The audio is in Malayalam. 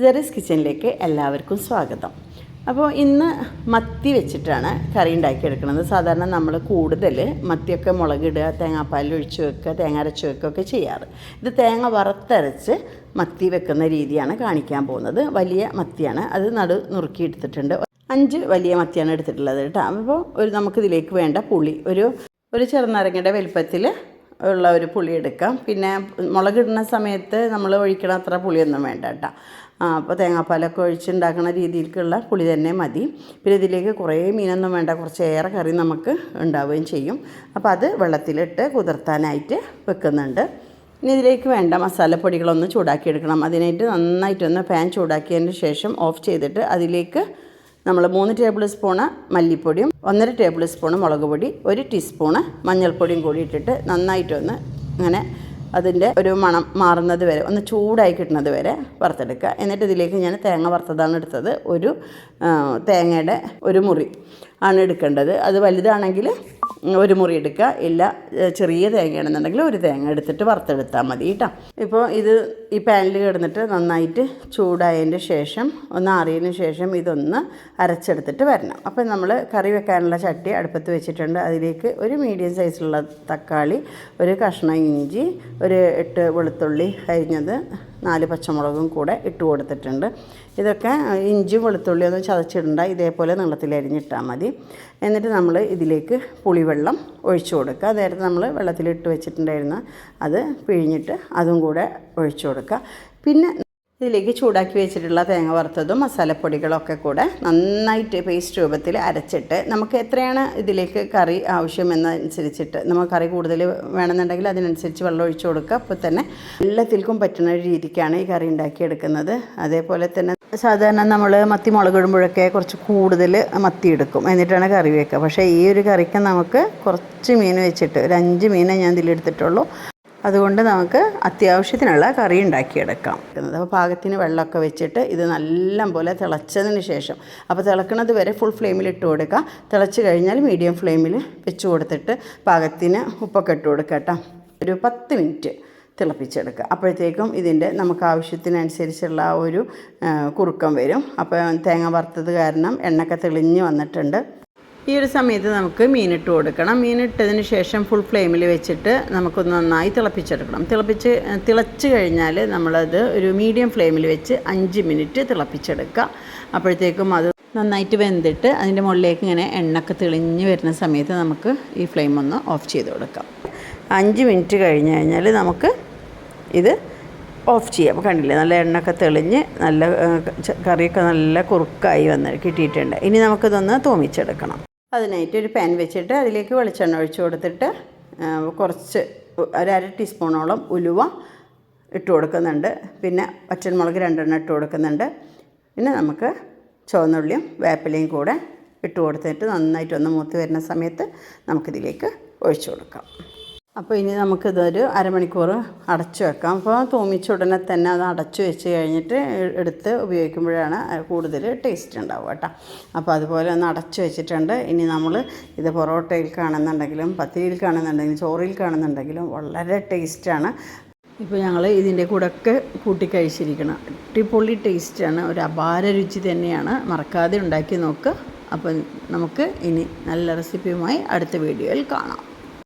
ജെറിസ് കിച്ചണിലേക്ക് എല്ലാവർക്കും സ്വാഗതം. അപ്പോൾ ഇന്ന് മത്തി വെച്ചിട്ടാണ് കറി ഉണ്ടാക്കിയെടുക്കുന്നത്. സാധാരണ നമ്മൾ കൂടുതൽ മത്തിയൊക്കെ മുളകിടുക തേങ്ങാപ്പാലിൽ ഒഴിച്ച് വെക്കുക തേങ്ങ അരച്ച് വെക്കുകയൊക്കെ ചെയ്യാറ്. ഇത് തേങ്ങ വറുത്തരച്ച് മത്തി വെക്കുന്ന രീതിയാണ് കാണിക്കാൻ പോകുന്നത്. വലിയ മത്തിയാണ്. അത് നടു നുറുക്കി എടുത്തിട്ടുണ്ട്. അഞ്ച് വലിയ മത്തിയാണ് എടുത്തിട്ടുള്ളത് കേട്ടോ. അപ്പോൾ ഒരു നമുക്കിതിലേക്ക് വേണ്ട പുളി. ഒരു ഒരു ചെറുനാരങ്ങയുടെ വലുപ്പത്തിൽ ഉള്ള ഒരു പുളി എടുക്കാം. പിന്നെ മുളകിടുന്ന സമയത്ത് നമ്മൾ ഒഴിക്കണ അത്ര പുളിയൊന്നും വേണ്ട കേട്ടോ. അപ്പോൾ തേങ്ങാപ്പാലൊക്കെ ഒഴിച്ചുണ്ടാക്കുന്ന രീതിയിലേക്കുള്ള പുളി തന്നെ മതി. പിന്നെ ഇതിലേക്ക് കുറേ മീനൊന്നും വേണ്ട കുറച്ചേറെ കറി നമുക്ക് ഉണ്ടാവുകയും ചെയ്യും. അപ്പോൾ അത് വെള്ളത്തിലിട്ട് കുതിർത്താനായിട്ട് വെക്കുന്നുണ്ട്. ഇനി ഇതിലേക്ക് വേണ്ട മസാലപ്പൊടികളൊന്ന് ചൂടാക്കിയെടുക്കണം. അതിനായിട്ട് നന്നായിട്ടൊന്ന് പാൻ ചൂടാക്കിയതിന് ശേഷം ഓഫ് ചെയ്തിട്ട് അതിലേക്ക് നമ്മൾ മൂന്ന് ടേബിൾ സ്പൂണ് മല്ലിപ്പൊടിയും ഒന്നര ടേബിൾ സ്പൂണ് മുളക് പൊടി ഒരു ടീസ്പൂണ് മഞ്ഞൾപ്പൊടിയും കൂടി ഇട്ടിട്ട് നന്നായിട്ടൊന്ന് അങ്ങനെ അതിന്റെ ഒരു മണം മാറുന്നത് വരെ ഒന്ന് ചൂടായി കിട്ടുന്നത് വരെ വറുത്തെടുക്കുക. എന്നിട്ട് ഇതിലേക്ക് ഞാൻ തേങ്ങ വറുത്തതാണ് എടുത്തത്. ഒരു തേങ്ങയുടെ ഒരു മുറി ആണ് എടുക്കേണ്ടത്. അത് വലുതാണെങ്കിൽ ഒരു മുറി എടുക്കുക. ഇല്ല ചെറിയ തേങ്ങയാണെന്നുണ്ടെങ്കിൽ ഒരു തേങ്ങ എടുത്തിട്ട് വറുത്തെടുത്താൽ മതി കേട്ടോ. ഇപ്പോൾ ഇത് ഈ പാനിൽ കിടന്നിട്ട് നന്നായിട്ട് ചൂടായതിന്റെ ശേഷം ഒന്ന് ആറിയതിന് ശേഷം ഇതൊന്ന് അരച്ചെടുത്തിട്ട് വരണം. അപ്പം നമ്മൾ കറി വെക്കാനുള്ള ചട്ടി അടുപ്പത്ത് വെച്ചിട്ടുണ്ട്. അതിലേക്ക് ഒരു മീഡിയം സൈസിലുള്ള തക്കാളി ഒരു കഷ്ണം ഇഞ്ചി ഒരു എട്ട് വെളുത്തുള്ളി അരിഞ്ഞത് നാല് പച്ചമുളകും കൂടെ ഇട്ട് കൊടുത്തിട്ടുണ്ട്. ഇതൊക്കെ ഇഞ്ചി വെളുത്തുള്ളി ഒന്നും ചതച്ചിടണ്ട. ഇതേപോലെ നീളത്തിൽ അരിഞ്ഞിട്ടാൽ മതി. എന്നിട്ട് നമ്മൾ ഇതിലേക്ക് പുളിവെള്ളം ഒഴിച്ചു കൊടുക്കുക. നേരത്തെ നമ്മൾ വെള്ളത്തിലിട്ട് വെച്ചിട്ടുണ്ടായിരുന്ന അത് പിഴിഞ്ഞിട്ട് അതും കൂടെ ഒഴിച്ചു കൊടുക്കുക. പിന്നെ ഇതിലേക്ക് ചൂടാക്കി വെച്ചിട്ടുള്ള തേങ്ങ വറുത്തതും മസാലപ്പൊടികളൊക്കെ കൂടെ നന്നായിട്ട് പേസ്റ്റ് രൂപത്തിൽ അരച്ചിട്ട് നമുക്ക് എത്രയാണ് ഇതിലേക്ക് കറി ആവശ്യമെന്നനുസരിച്ചിട്ട് നമുക്ക് കറി കൂടുതൽ വേണമെന്നുണ്ടെങ്കിൽ അതിനനുസരിച്ച് വെള്ളം ഒഴിച്ചു കൊടുക്കുക. അപ്പോൾ തന്നെ എല്ലാത്തിൽക്കും പറ്റുന്ന ഒരു രീതിക്കാണ് ഈ കറി ഉണ്ടാക്കിയെടുക്കുന്നത്. അതേപോലെ തന്നെ സാധാരണ നമ്മൾ മത്തി മുളക് ഇടുമ്പോഴൊക്കെ കുറച്ച് കൂടുതൽ മത്തി എടുക്കും. എന്നിട്ടാണ് കറി വെക്കുക. പക്ഷേ ഈ ഒരു കറിക്ക് നമുക്ക് കുറച്ച് മീൻ വെച്ചിട്ട് ഒരു അഞ്ച് മീനേ ഞാൻ ഇതിലെടുത്തിട്ടുള്ളൂ അതുകൊണ്ട് നമുക്ക് അത്യാവശ്യത്തിനുള്ള കറി ഉണ്ടാക്കിയെടുക്കാം. അപ്പോൾ പാകത്തിന് വെള്ളമൊക്കെ വെച്ചിട്ട് ഇത് നല്ല പോലെ തിളച്ചതിന് ശേഷം അപ്പോൾ തിളക്കുന്നത് വരെ ഫുൾ ഫ്ലെയിമിൽ ഇട്ട് കൊടുക്കുക. തിളച്ച് കഴിഞ്ഞാൽ മീഡിയം ഫ്ലെയിമിൽ വെച്ച് കൊടുത്തിട്ട് പാകത്തിന് ഉപ്പൊക്കെ ഇട്ട് കൊടുക്കാം കേട്ടോ. ഒരു പത്ത് മിനിറ്റ് തിളപ്പിച്ചെടുക്കുക. അപ്പോഴത്തേക്കും ഇതിന്റെ നമുക്ക് ആവശ്യത്തിനനുസരിച്ചുള്ള ആ ഒരു കുറുക്കം വരും. അപ്പോൾ തേങ്ങ വറുത്തത് കാരണം എണ്ണയൊക്കെ തെളിഞ്ഞ് വന്നിട്ടുണ്ട്. ഈ ഒരു സമയത്ത് നമുക്ക് മീനിട്ട് കൊടുക്കണം. മീനിട്ടതിന് ശേഷം ഫുൾ ഫ്ലെയിമിൽ വെച്ചിട്ട് നമുക്കൊന്ന് നന്നായി തിളപ്പിച്ചെടുക്കണം. തിളപ്പിച്ച് തിളച്ച് കഴിഞ്ഞാൽ നമ്മളത് ഒരു മീഡിയം ഫ്ലെയിമിൽ വെച്ച് അഞ്ച് മിനിറ്റ് തിളപ്പിച്ചെടുക്കുക. അപ്പോഴത്തേക്കും അത് നന്നായിട്ട് വെന്തിട്ട് അതിന്റെ മുകളിലേക്ക് ഇങ്ങനെ എണ്ണൊക്കെ തെളിഞ്ഞ് വരുന്ന സമയത്ത് നമുക്ക് ഈ ഫ്ലെയിം ഒന്ന് ഓഫ് ചെയ്ത് കൊടുക്കാം. അഞ്ച് മിനിറ്റ് കഴിഞ്ഞ് കഴിഞ്ഞാൽ നമുക്ക് ഇത് ഓഫ് ചെയ്യാം. കണ്ടില്ലേ നല്ല എണ്ണയൊക്കെ തെളിഞ്ഞ് നല്ല കറിയൊക്കെ നല്ല കുറുക്കായി വന്ന് കിട്ടിയിട്ടുണ്ട്. ഇനി നമുക്കിതൊന്ന് തോമിച്ചെടുക്കണം. അതിനായിട്ട് ഒരു പാൻ വെച്ചിട്ട് അതിലേക്ക് വെളിച്ചെണ്ണ ഒഴിച്ചു കൊടുത്തിട്ട് കുറച്ച് ഒരു അര ടീസ്പൂണോളം ഉലുവ ഇട്ട് കൊടുക്കുന്നുണ്ട്. പിന്നെ പച്ചമുളക് രണ്ടെണ്ണം ഇട്ട് കൊടുക്കുന്നുണ്ട്. പിന്നെ നമുക്ക് ചുവന്നുള്ളിയും വേപ്പിലയും കൂടെ ഇട്ട് കൊടുത്തിട്ട് നന്നായിട്ട് ഒന്ന് മൂത്ത് വരുന്ന സമയത്ത് നമുക്കിതിലേക്ക് ഒഴിച്ചു കൊടുക്കാം. അപ്പോൾ ഇനി നമുക്കിതൊരു അരമണിക്കൂർ അടച്ചു വെക്കാം. അപ്പോൾ തൂമിച്ച ഉടനെ തന്നെ അത് അടച്ചു വെച്ച് കഴിഞ്ഞിട്ട് എടുത്ത് ഉപയോഗിക്കുമ്പോഴാണ് കൂടുതൽ ടേസ്റ്റ് ഉണ്ടാവുക കേട്ടോ. അപ്പോൾ അതുപോലെ ഒന്ന് അടച്ചു വെച്ചിട്ടുണ്ട്. ഇനി നമ്മൾ ഇത് പൊറോട്ടയിൽ കാണുന്നുണ്ടെങ്കിലും പത്തിരിയിൽ കാണുന്നുണ്ടെങ്കിലും ചോറിൽ കാണുന്നുണ്ടെങ്കിലും വളരെ ടേസ്റ്റാണ് ഇപ്പോൾ ഞങ്ങൾ ഇതിന്റെ കൂടെ ഒക്കെ കൂട്ടി കഴിച്ചിരിക്കണം. അടിപൊളി ടേസ്റ്റാണ് ഒരു അപാര രുചി തന്നെയാണ്. മറക്കാതെ ഉണ്ടാക്കി നോക്കുക അപ്പം നമുക്ക് ഇനി നല്ല റെസിപ്പിയുമായി അടുത്ത വീഡിയോയിൽ കാണാം.